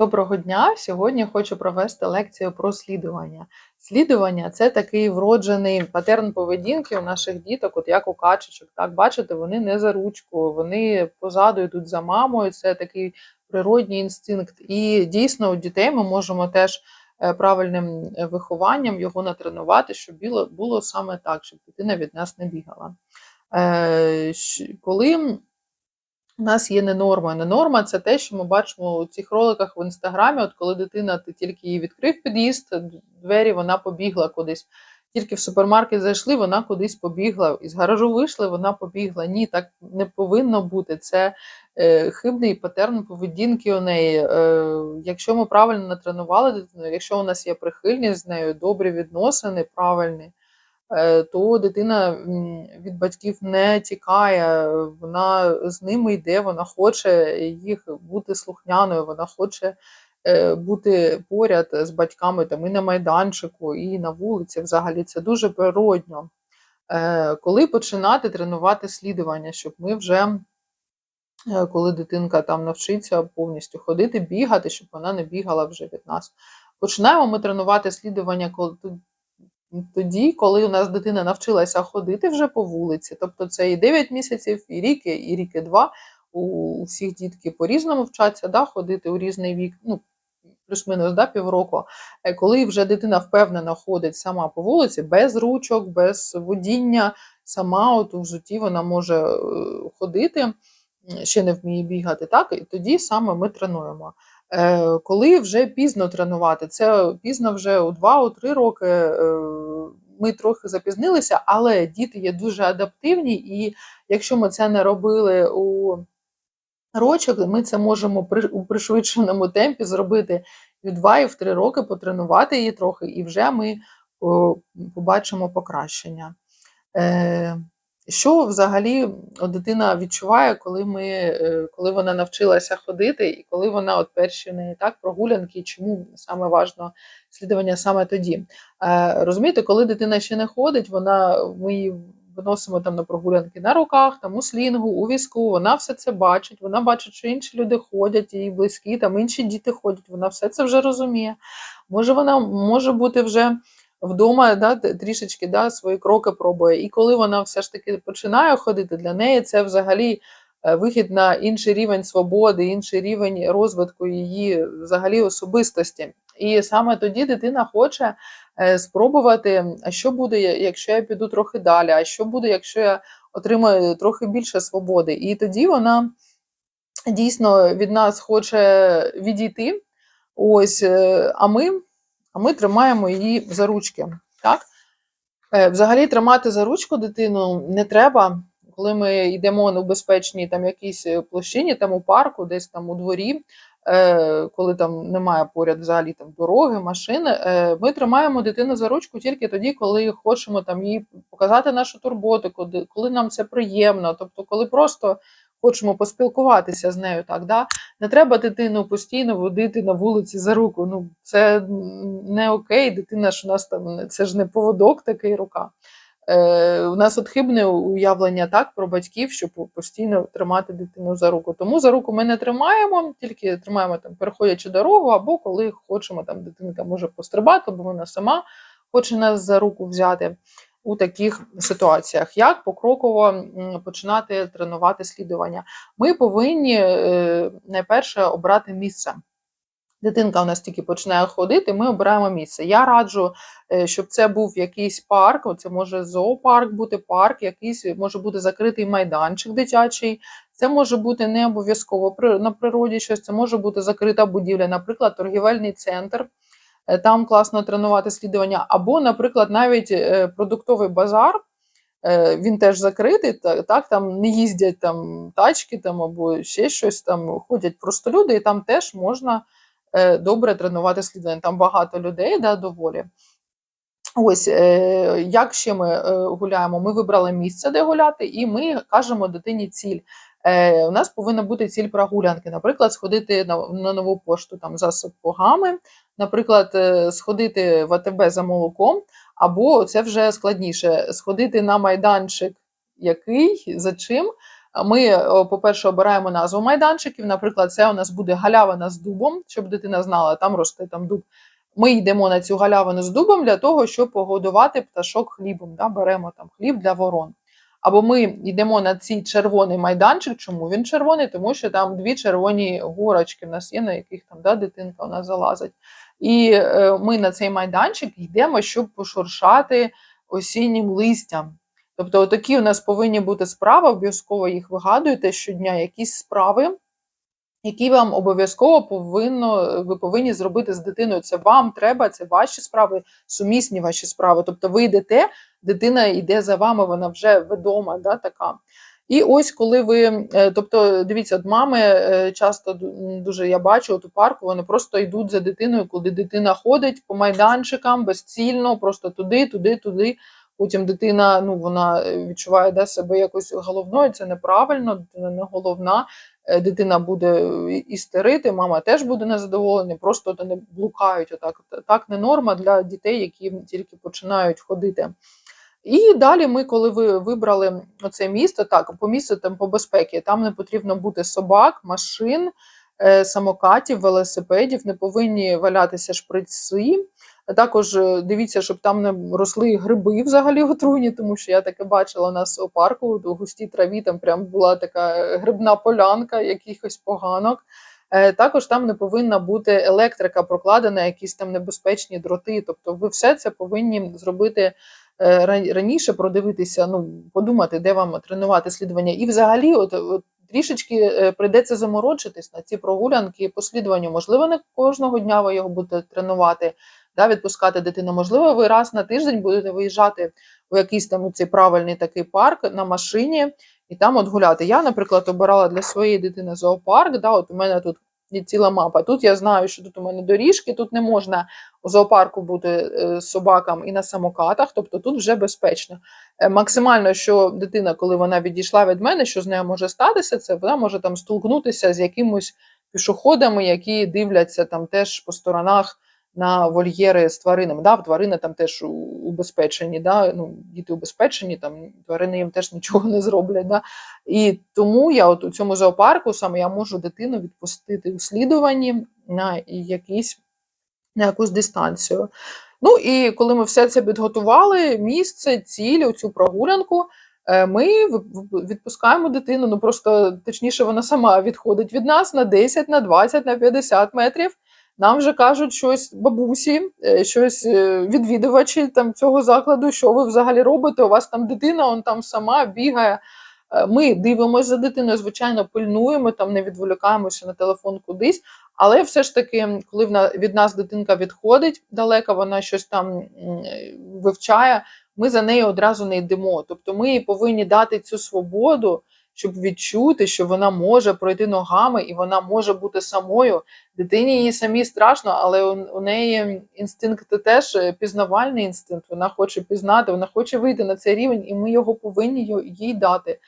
Доброго дня! Сьогодні хочу провести лекцію про слідування. Слідування це такий вроджений патерн поведінки у наших діток, от як у качечок. Так, бачите, вони не за ручку, вони позаду йдуть за мамою. Це такий природній інстинкт. І дійсно у дітей ми можемо теж е, правильним е, вихованням його натренувати, щоб було саме так, щоб дитина від нас не бігала. Е, Коли у нас є ненорма. Ненорма це те, що ми бачимо у цих роликах в інстаграмі. От коли дитина ти тільки її відкрив під'їзд, двері вона побігла кудись. Тільки в супермаркет зайшли, вона кудись побігла. Із гаражу вийшли, вона побігла. Ні, так не повинно бути. Це е, хибний патерн поведінки у неї. Е, якщо ми правильно натренували дитину, якщо у нас є прихильність з нею, добрі відносини, правильні, то дитина від батьків не тікає, вона з ними йде, вона хоче їх бути слухняною, вона хоче е, бути поряд з батьками там і на майданчику, і на вулиці. Взагалі це дуже природньо. Е, Коли починати тренувати слідування, щоб ми вже, е, коли дитинка там навчиться повністю ходити, бігати, щоб вона не бігала вже від нас. Починаємо ми тренувати слідування тоді, коли у нас дитина навчилася ходити вже по вулиці, тобто це і 9 місяців, і рік, і рік, і два. У у всіх дітки по-різному вчаться да, ходити у різний вік, ну, плюс-мінус да, півроку. Е, Коли вже дитина впевнено ходить сама по вулиці, без ручок, без водіння, сама от у взуті вона може е, ходити, ще не вміє бігати, так, і тоді саме ми тренуємо. Е, Коли вже пізно тренувати, це пізно вже у 2-3 роки. Е, Ми трохи запізнилися, але діти є дуже адаптивні, і якщо ми це не робили у рочок, ми це можемо у пришвидшеному темпі зробити в 2 і в 3 роки, потренувати її трохи, і вже ми побачимо покращення. Що взагалі дитина відчуває, коли, ми, е, коли вона навчилася ходити, і коли вона от перші в неї так прогулянки, чому саме важно слідування саме тоді? Е, розумієте, коли дитина ще не ходить, вона ми її виносимо там на прогулянки на руках, там у слінгу, у візку, вона все це бачить, вона бачить, що інші люди ходять, її близькі, там інші діти ходять, вона все це вже розуміє. Може, вона може бути вже вдома да, трішечки да, свої кроки пробує. І коли вона все ж таки починає ходити, для неї це взагалі е, вихід на інший рівень свободи, інший рівень розвитку її взагалі особистості. І саме тоді дитина хоче е, спробувати, а що буде, якщо я піду трохи далі, а що буде, якщо я отримаю трохи більше свободи. І тоді вона дійсно від нас хоче відійти. Ось, е, а ми, а ми тримаємо її за ручки. Так? Е, Взагалі тримати за ручку дитину не треба, коли ми йдемо у безпечній там якійсь е, площині, там у парку, десь там у дворі, е, коли там немає поряд взагалі там дороги, машини. Ми тримаємо дитину за ручку тільки тоді, коли хочемо там їй показати нашу турботу, коли нам це приємно, тобто, коли просто хочемо поспілкуватися з нею, так да. Не треба дитину постійно водити на вулиці за руку. Ну це не окей. Дитина ж у нас там це ж не поводок, такий рука. Е, у нас от хибне уявлення так про батьків, щоб постійно тримати дитину за руку. Тому за руку ми не тримаємо, тільки тримаємо там, переходячи дорогу, або коли хочемо, там дитинка може пострибати, бо вона сама хоче нас за руку взяти у таких ситуаціях. Як покроково починати тренувати слідування? Ми повинні е, найперше обрати місце. Дитинка у нас тільки починає ходити, ми обираємо місце. Я раджу, е, щоб це був якийсь парк, це може зоопарк бути, парк, якийсь може бути закритий майданчик дитячий. Це може бути не обов'язково на природі щось, це може бути закрита будівля, наприклад, торгівельний центр. Е, Там класно тренувати слідування, або, наприклад, навіть е, продуктовий базар. Е, Він теж закритий, так там не їздять там тачки там або ще щось там ходять просто люди, і там теж можна добре тренувати слідування. Там багато людей, да, доволі. Ось як ще ми гуляємо? Ми вибрали місце, де гуляти, і ми кажемо дитині ціль. У нас повинна бути ціль прогулянки. Наприклад, сходити на, на нову пошту там за сапогами, наприклад, е, сходити в АТБ за молоком, або це вже складніше сходити на майданчик, який за чим Ми, е, по-перше, обираємо назву майданчиків. Наприклад, це у нас буде галявина з дубом, щоб дитина знала, там росте там дуб. Ми йдемо на цю галявину з дубом для того, щоб погодувати пташок хлібом. Да? Беремо там хліб для ворон. Або ми йдемо на цей червоний майданчик. Чому він червоний? Тому що там дві червоні горочки в нас є, на яких там да, дитинка у нас залазить. І е, ми на цей майданчик йдемо, щоб пошуршати осіннім листям. Тобто, такі у нас повинні бути справи, обов'язково їх вигадуєте щодня, якісь справи, які вам обов'язково повинно, ви повинні зробити з дитиною. Це вам треба, це ваші справи, сумісні ваші справи. Тобто ви йдете, дитина йде за вами, вона вже відома, да, така. І ось коли ви, е, тобто, дивіться, от мами е, часто дуже я бачу от у парку, вони просто йдуть за дитиною, коли дитина ходить по майданчикам безцільно, просто туди, туди, туди. Потім дитина ну вона е, відчуває да, себе якось головною. Це неправильно, дитина не головна. Дитина буде істерити, мама теж буде незадоволена, просто вони блукають. Отак. Так не норма для дітей, які тільки починають ходити. І далі ми, коли ви вибрали оце місто, так, по місту там по безпеці, там не потрібно бути собак, машин, е, самокатів, велосипедів, не повинні валятися шприци. Також е, дивіться, щоб там не росли гриби взагалі отруйні, тому що я таке бачила у нас у парку, у густій траві, там прям була така е, грибна полянка, якихось поганок. Також там не повинна бути електрика прокладена, якісь там небезпечні дроти. Тобто, ви все це повинні зробити раніше, продивитися, ну подумати, де вам тренувати слідування. І взагалі, от, от трішечки е, прийдеться заморочитись на ці прогулянки по слідуванню. Можливо, не кожного дня ви його будете тренувати, да, відпускати дитину. Можливо, ви раз на тиждень будете виїжджати у якийсь там цей правильний такий парк на машині і там от гуляти. Я, наприклад, обирала для своєї дитини зоопарк. Да, от у мене тут є ціла мапа. Тут я знаю, що тут у мене доріжки, тут не можна у зоопарку бути е, з собакам і на самокатах, тобто тут вже безпечно. Е, Максимально, що дитина, коли вона відійшла від мене, що з нею може статися, це вона може там столкнутися з якимось пішоходами, які дивляться там теж по сторонах на вольєри з тваринами. Да, тварини там теж убезпечені, да, ну, діти убезпечені, там тварини їм теж нічого не зроблять. Да. І тому я от у цьому зоопарку саме я можу дитину відпустити у слідуванні на якісь на якусь дистанцію. Ну і коли ми все це підготували, місце, ціль, цю прогулянку, е, ми відпускаємо дитину. Ну просто точніше, вона сама відходить від нас на 10, на 20, на 50 метрів. Нам вже кажуть щось бабусі, е, щось е, відвідувачі там цього закладу, що ви взагалі робите? У вас там дитина, он там сама бігає. Е, Ми дивимося за дитиною, звичайно, пильнуємо, там не відволікаємося на телефон кудись. Але все ж таки, коли від нас дитинка відходить далеко, вона щось там вивчає, ми за нею одразу не йдемо. Тобто ми повинні дати цю свободу, щоб відчути, що вона може пройти ногами і вона може бути самою. Дитині їй самі страшно, але у, у неї інстинкт теж е, пізнавальний інстинкт. Вона хоче пізнати, вона хоче вийти на цей рівень, і ми його повинні їй дати.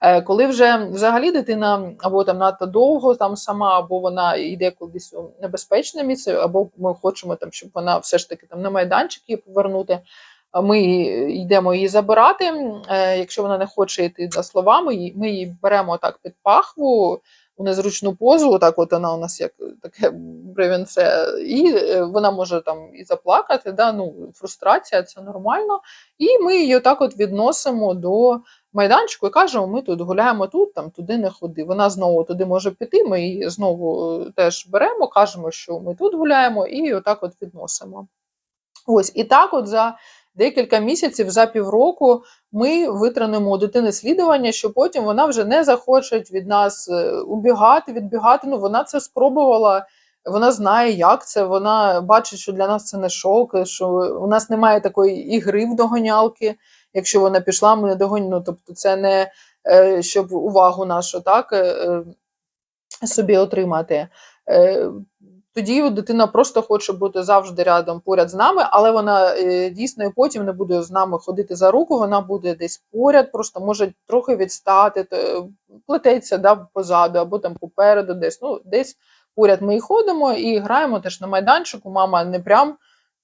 Е, Коли вже взагалі дитина або там надто довго там сама, або вона йде кудись у небезпечне місце, або ми хочемо там, щоб вона все ж таки там на майданчик її повернути. Ми йдемо її забирати. Е, Якщо вона не хоче йти за словами, ми її беремо так під пахву у незручну позу. Отак, от вона у нас як таке бревенце, і е, вона може там і заплакати. Да? Ну, фрустрація це нормально. І ми її отак от відносимо до майданчику і кажемо, ми тут гуляємо тут, там туди не ходи. Вона знову туди може піти. Ми її знову е, теж беремо, кажемо, що ми тут гуляємо, і отак от відносимо. Ось і так, от за декілька місяців, за півроку, ми витримуємо у дитини слідування, що потім вона вже не захоче від нас е, убігати, відбігати. Ну вона це спробувала. Вона знає, як це. Вона бачить, що для нас це не шок, що у нас немає такої ігри в доганялки. Якщо вона пішла, ми не догонимо. Ну, тобто, це не е, щоб увагу нашу так е, собі отримати. Е, Тоді дитина просто хоче бути завжди рядом поряд з нами, але вона е, дійсно і потім не буде з нами ходити за руку, вона буде десь поряд, просто може трохи відстати, плететься да, позаду або там попереду, десь. Ну, десь поряд ми і ходимо і граємо теж на майданчику. Мама не прям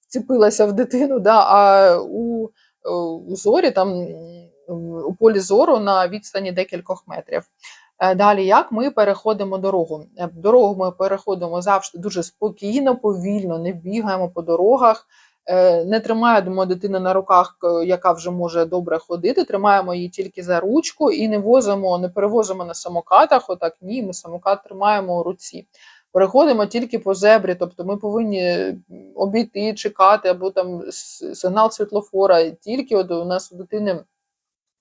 вціпилася в дитину, да, а у, у зорі там у полі зору на відстані декількох метрів. Е, Далі, як ми переходимо дорогу? Е, Дорогу ми переходимо завжди дуже спокійно, повільно, не бігаємо по дорогах, е, не тримаємо дитину на руках, яка вже може добре ходити. Тримаємо її тільки за ручку і не возимо, не перевозимо на самокатах. Отак ні, ми самокат тримаємо у руці. Переходимо тільки по зебрі, тобто ми повинні обійти, чекати, або там сигнал світлофора. Тільки от у нас у дитини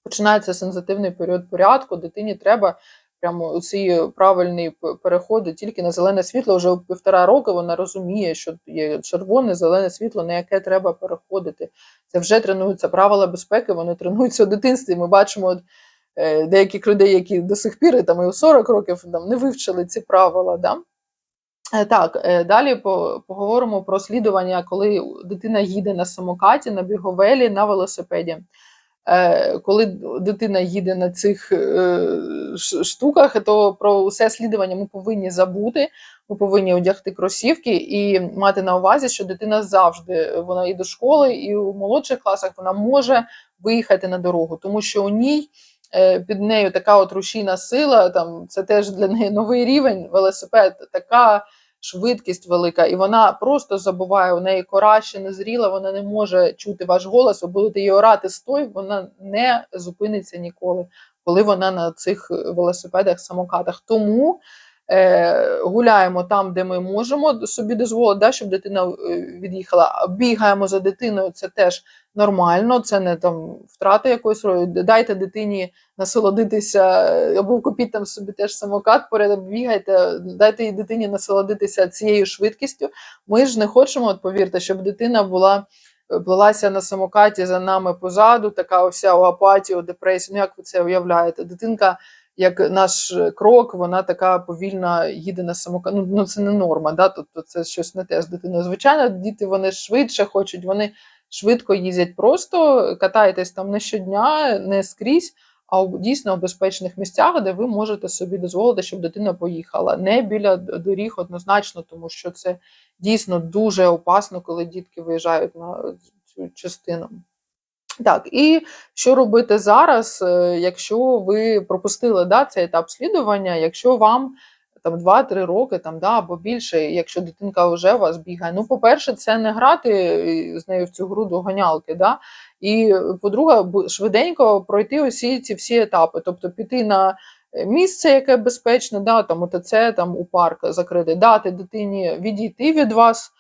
починається сенситивний період порядку, дитині треба прямо ці правильні переходи тільки на зелене світло. Вже півтора року вона розуміє, що є червоне, зелене світло, на яке треба переходити. Це вже тренуються правила безпеки, вони тренуються у дитинстві. Ми бачимо е, деяких людей, які до сих пір там і у 40 років там, не вивчили ці правила. Да? Е, Так, е, далі поговоримо про слідування, коли дитина їде на самокаті, на біговелі, на велосипеді. Е, Коли дитина їде на цих е, штуках, то про усе слідування ми повинні забути. Ми повинні одягти кросівки і мати на увазі, що дитина завжди вона і до школи, і у молодших класах вона може виїхати на дорогу, тому що у ній е, під нею така от рушійна сила. Там це теж для неї новий рівень. Велосипед така швидкість велика, і вона просто забуває. У неї кора ще не зріла, вона не може чути ваш голос. Ви будете її орати стой, вона не зупиниться ніколи, коли вона на цих велосипедах, самокатах. Тому е, гуляємо там, де ми можемо собі дозволити, да, щоб дитина е, від'їхала. Бігаємо за дитиною, це теж нормально, це не там втрата якоїсь ролі. Дайте дитині насолодитися, е, або купіть там собі теж самокат, поряд бігайте, дайте їй дитині насолодитися цією швидкістю. Ми ж не хочемо, от повірте, щоб дитина була. е, Плелася на самокаті за нами позаду, така вся у апатії, у депресії. Ну, як ви це уявляєте? Дитинка, як наш крок, вона така повільна їде на самокаті. Ну, ну це не норма, да? тобто це щось не те з дитиною. Звичайно, діти вони швидше хочуть, вони швидко їздять. Просто катайтесь там не щодня, не скрізь, а дійсно у безпечних місцях, де ви можете собі дозволити, щоб дитина поїхала. Не біля доріг однозначно, тому що це дійсно дуже опасно, коли дітки виїжджають на цю частину. Так, і що робити зараз, е, якщо ви пропустили да, цей етап слідування, якщо вам там 2-3 роки там, да, або більше, якщо дитинка вже вас бігає. Ну, по-перше, це не грати е, з нею в цю гру до ганялки. Да? І е, по-друге, швиденько пройти усі ці всі етапи, тобто піти на е, місце, яке безпечне, да, там ОТЦ, там у парк закрити, дати дитині відійти від вас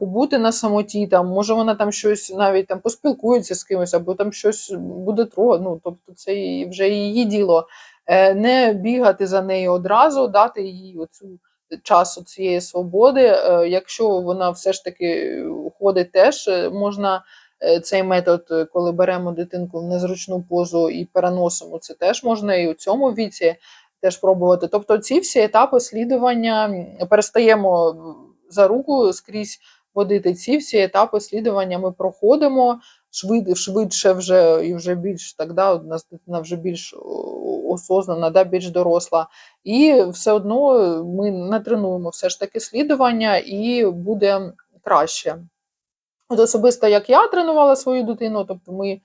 побути на самоті, там, може вона там щось навіть там поспілкується з кимось, або там щось буде тро, ну, тобто це вже її діло. Е, Не бігати за нею одразу, дати їй оцю часу цієї свободи. Е, Якщо вона все ж таки ходить, теж е, можна цей метод, коли беремо дитинку в незручну позу і переносимо, це теж можна і у цьому віці теж пробувати. Тобто, ці всі етапи слідування перестаємо за руку скрізь водити. Ці всі етапи слідування ми проходимо швид, швидше вже і вже більш так, да, у нас дитина вже більш осознана, да, більш доросла. І все одно ми натренуємо все ж таки слідування і буде краще. От особисто як я тренувала свою дитину, тобто ми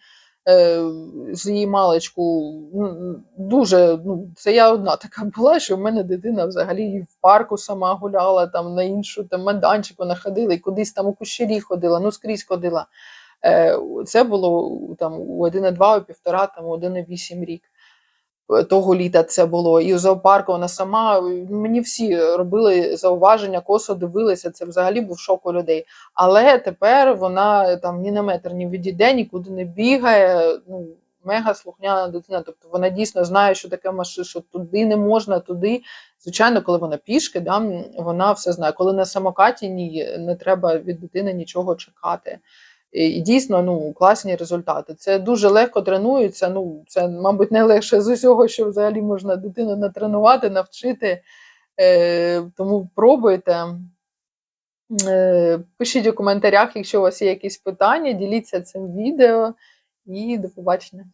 її маличку ну, дуже, ну, це я одна така була, що в мене дитина взагалі в парку сама гуляла, там на іншу там майданчик вона ходила, і кудись там у кущері ходила, ну скрізь ходила. Е, це було там у 1,2, у півтора, там у 1,8 рік. Е, Того літа це було, і у зоопарку вона сама мені всі робили зауваження, косо дивилися. Це взагалі був шок у людей. Але тепер вона там ні на метр ні відійде, нікуди не бігає. Ну мега слухняна дитина. Тобто вона дійсно знає, що таке машина, що туди не можна, туди. Звичайно, коли вона пішки, да, вона все знає. Коли на самокаті ні, не треба від дитини нічого чекати. І дійсно ну, класні результати. Це дуже легко тренується. Ну, це, мабуть, найлегше з усього, що взагалі можна дитину натренувати, навчити. Е, тому пробуйте. Е, пишіть у коментарях, якщо у вас є якісь питання, діліться цим відео і до побачення.